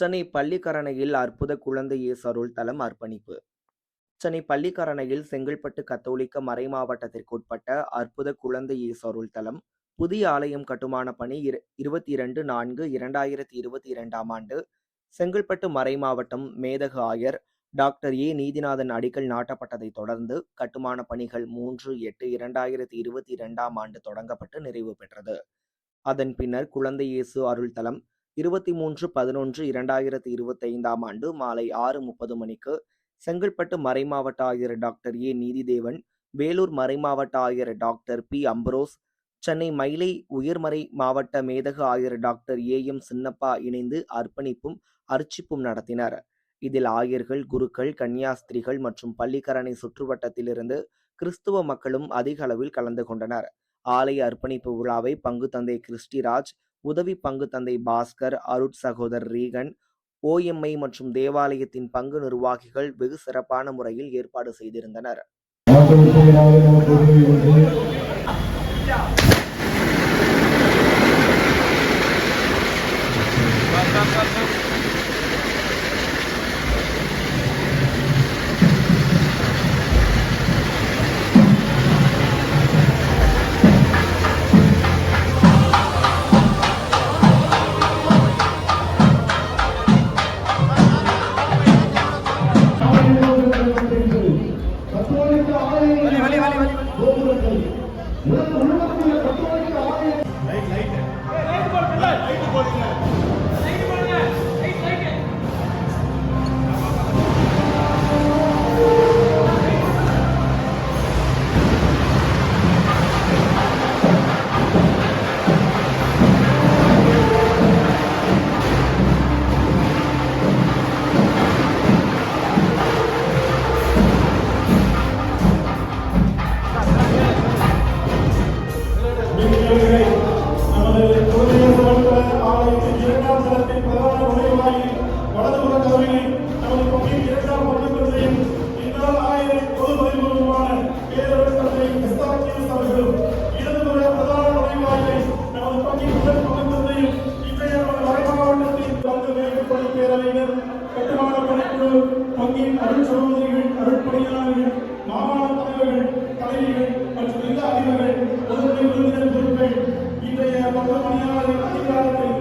சென்னை பள்ளிக்கரணையில் அற்புத குழந்தை இயேசு தலம் அர்ப்பணிப்பு. சென்னை பள்ளிக்கரணையில் செங்கல்பட்டு கத்தோலிக்க மறைமாவட்டத்திற்குட்பட்ட அற்புத குழந்தை இயேசு அருள் தலம் புதிய ஆலயம் கட்டுமான பணி இருபத்தி இரண்டு நான்கு இரண்டாயிரத்தி இருபத்தி இரண்டாம் ஆண்டு செங்கல்பட்டு மறைமாவட்டம் மேதகு ஆயர் டாக்டர் ஏ நீதிநாதன் அடிக்கல் நாட்டப்பட்டதை தொடர்ந்து கட்டுமான பணிகள் மூன்று எட்டு இரண்டாயிரத்தி இருபத்தி இரண்டாம் ஆண்டு தொடங்கப்பட்டு நிறைவு பெற்றது. அதன் பின்னர் குழந்தை இயேசு அருள் தலம் இருபத்தி மூன்று பதினொன்று இரண்டாயிரத்தி இருபத்தி ஐந்தாம் ஆண்டு மாலை ஆறு முப்பது மணிக்கு செங்கல்பட்டு மறைமாவட்ட ஆயர் டாக்டர் ஏ. நீதிதேவன் வேலூர் மறைமாவட்ட ஆயர் doctor P. Ambrose Chennai Mylai உயர்மறை மாவட்ட மேதக ஆயர் டாக்டர் ஏ. எம். சின்னப்பா இணைந்து அர்ப்பணிப்பும் அர்ச்சிப்பும் நடத்தினர். இதில் ஆயர்கள் குருக்கள் கன்னியாஸ்திரிகள் மற்றும் பள்ளிக்கரணை சுற்றுவட்டத்திலிருந்து கிறிஸ்துவ மக்களும் அதிக அளவில் கலந்து கொண்டனர். ஆலய அர்ப்பணிப்பு விழாவை பங்கு தந்தை கிறிஸ்டிராஜ் உதவி பங்கு தந்தை பாஸ்கர் அருட் சகோதர் ரீகன் ஓஎம்ஐ மற்றும் தேவாலயத்தின் பங்கு நிர்வாகிகள் வெகு சிறப்பான முறையில் ஏற்பாடு செய்திருந்தனர். Uhum. பங்கின் அருட்பணியாளர்கள் மாகாண தலைவர்கள் தலைவிகள் மற்றும் இல்ல அதிபர்கள் பொதுப்பணி விருந்தினர் பொறுப்பை இன்றைய பங்கு பணியாளர்கள் அதிகாரத்தில்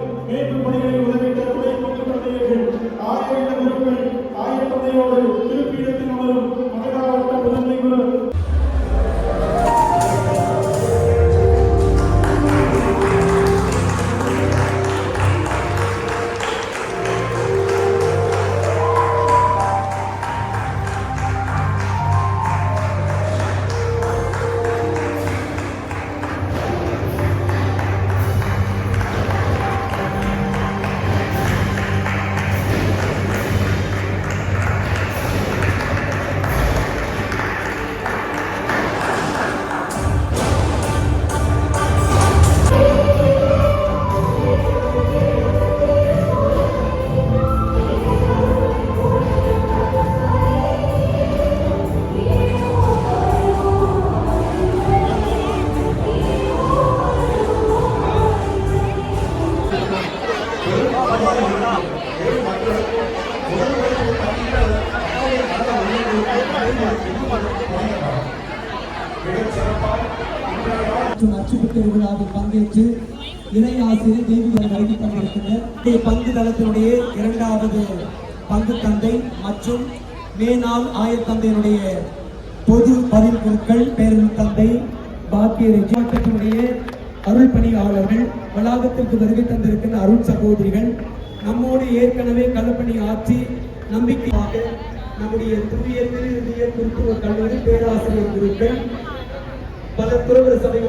மற்றும் அச்சுப்பு விழாவில் பங்கேற்று இணை ஆசிரியர் தேவிகள் வழங்கி கொண்டிருக்கின்றனர் பங்கு தளத்தினுடைய இரண்டாவது பங்கு தந்தை மற்றும் மேனால் ஆயத்தந்தையினுடைய பொது பதில் பொருட்கள் பேரன் தந்தை பாக்கிய ரெஜிமாட்டத்தினுடைய அருள் பணியாளர்கள் வளாகத்திற்கு வருகை தந்திருக்கின்ற அருள் சகோதரிகள் நம்மோடு ஏற்கனவே களப்பணி ஆற்றி நம்பிக்கையாக நம்முடைய தூய திருநிலைய குருத்துவ கல்லூரி பேராசிரியர் குருக்கள் பல துறவர சபைகள்